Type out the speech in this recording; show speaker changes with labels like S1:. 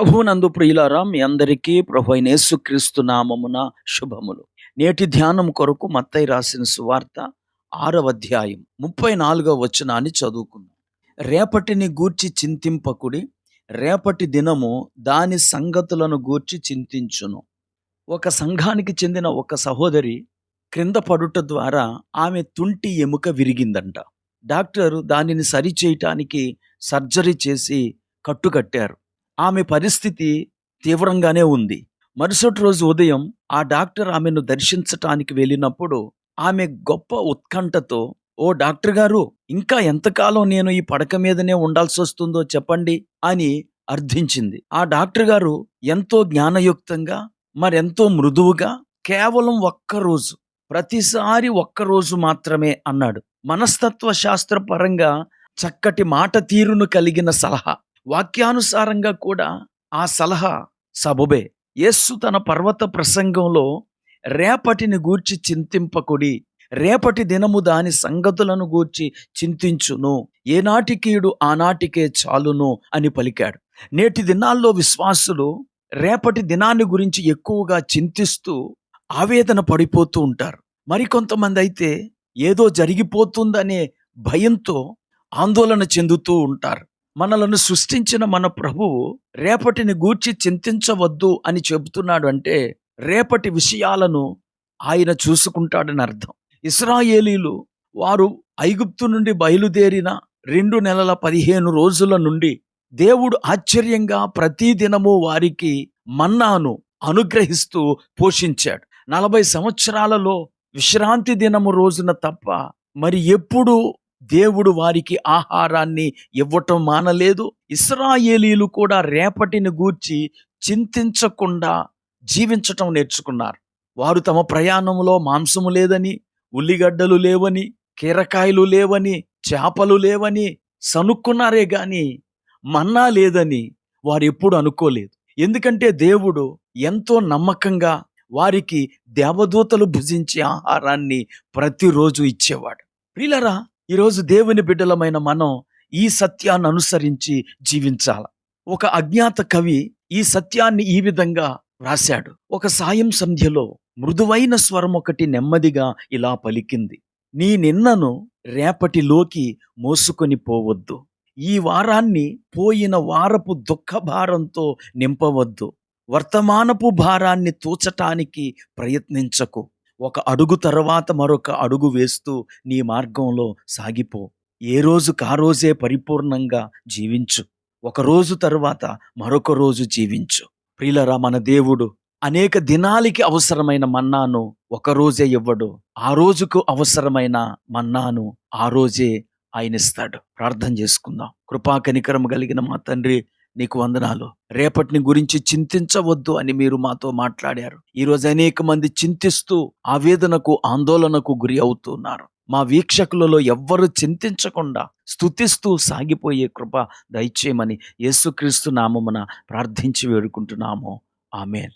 S1: ప్రభువునందు ప్రియులారా మీ అందరికీ ప్రభు అయిన యేసుక్రీస్తు నామమున శుభములు. నేటి ధ్యానం కొరకు మత్తయి రాసిన సువార్త ఆరవ అధ్యాయం ముప్పై నాలుగవ వచనాన్ని చదువుకుందాం. రేపటిని గూర్చి చింతింపకుడి రేపటి దినము దాని సంగతులను గూర్చి చింతించును. ఒక సంఘానికి చెందిన ఒక సహోదరి క్రింద పడుట ద్వారా ఆమె తుంటి ఎముక విరిగిందంట. డాక్టర్ దానిని సరిచేయటానికి సర్జరీ చేసి కట్టుకట్టారు. ఆమె పరిస్థితి తీవ్రంగానే ఉంది. మరుసటి రోజు ఉదయం ఆ డాక్టర్ ఆమెను దర్శించటానికి వెళ్ళినప్పుడు ఆమె గొప్ప ఉత్కంఠతో ఓ డాక్టర్ గారు ఇంకా ఎంతకాలం నేను ఈ పడక మీదనే ఉండాల్సి వస్తుందో చెప్పండి అని అర్థించింది. ఆ డాక్టర్ గారు ఎంతో జ్ఞానయుక్తంగా మరెంతో మృదువుగా కేవలం ఒక్కరోజు ప్రతిసారి ఒక్కరోజు మాత్రమే అన్నాడు. మనస్తత్వ శాస్త్రపరంగా చక్కటి మాట తీరును కలిగిన సలహా. వాక్యానుసారంగా కూడా ఆ సలహా సబబే. యేస్సు తన పర్వత ప్రసంగంలో రేపటిని గూర్చి చింతింపకుడి రేపటి దినము దాని సంగతులను గూర్చి చింతించును. ఏనాటి కీడు ఆనాటికే చాలును అని పలికాడు. నేటి దినాల్లో విశ్వాసులు రేపటి దినాన్ని గురించి ఎక్కువగా చింతిస్తూ ఆవేదన పడిపోతూ ఉంటారు. మరికొంతమంది అయితే ఏదో జరిగిపోతుందనే భయంతో ఆందోళన చెందుతూ ఉంటారు. మనలను సృష్టించిన మన ప్రభువు రేపటిని గూర్చి చింతించవద్దు అని చెబుతున్నాడు అంటే రేపటి విషయాలను ఆయన చూసుకుంటాడని అర్థం. ఇస్రాయేలీలు వారు ఐగుప్తు నుండి బయలుదేరిన రెండు నెలల పదిహేను రోజుల నుండి దేవుడు ఆశ్చర్యంగా ప్రతిదినము వారికి మన్నాను అనుగ్రహిస్తూ పోషించాడు. నలభై సంవత్సరాలలో విశ్రాంతి దినము రోజున తప్ప మరి ఎప్పుడు దేవుడు వారికి ఆహారాన్ని ఇవ్వటం మానలేదు. ఇస్రాయేలీలు కూడా రేపటిని గూర్చి చింతించకుండా జీవించటం నేర్చుకున్నారు. వారు తమ ప్రయాణంలో మాంసము లేదని ఉల్లిగడ్డలు లేవని కీరకాయలు లేవని చేపలు లేవని సనుక్కున్నారే గాని మన్నా లేదని వారు ఎప్పుడు అనుకోలేదు. ఎందుకంటే దేవుడు ఎంతో నమ్మకంగా వారికి దేవదూతలు భుజించే ఆహారాన్ని ప్రతిరోజు ఇచ్చేవాడు. ప్రిలరా ఈరోజు దేవుని బిడ్డలమైన మనం ఈ సత్యాన్ని అనుసరించి జీవించాల. ఒక అజ్ఞాత కవి ఈ సత్యాన్ని ఈ విధంగా రాశాడు ఒక సాయం సంధ్యలో మృదువైన స్వరం ఒకటి నెమ్మదిగా ఇలా పలికింది. నీ నిన్నను రేపటిలోకి మోసుకొని పోవద్దు. ఈ వారాన్ని పోయిన వారపు దుఃఖ భారంతో నింపవద్దు. వర్తమానపు భారాన్ని తూచటానికి ప్రయత్నించకు. ఒక అడుగు తర్వాత మరొక అడుగు వేస్తూ నీ మార్గంలో సాగిపో. ఏ రోజు కా రోజే పరిపూర్ణంగా జీవించు. ఒక రోజు తర్వాత మరొక రోజు జీవించు. ప్రియులరా మన దేవుడు అనేక దినాలకి అవసరమైన మన్నాను ఒక రోజే ఇవ్వడు. ఆ రోజుకు అవసరమైన మన్నాను ఆ రోజే ఆయన ఇస్తాడు. ప్రార్థన చేసుకుందాం. కృపా కనికరం కలిగిన మా తండ్రి నీకు వందనాలు. రేపటిని గురించి చింతించవద్దు అని మీరు మాతో మాట్లాడారు. ఈరోజు అనేక మంది చింతిస్తూ ఆవేదనకు ఆందోళనకు గురి అవుతున్నారు. మా వీక్షకులలో ఎవ్వరు చింతించకుండా స్తుతిస్తూ సాగిపోయే కృప దయచేయమని యేసుక్రీస్తు నామమున ప్రార్థించి వేడుకుంటున్నాము. ఆమెన్.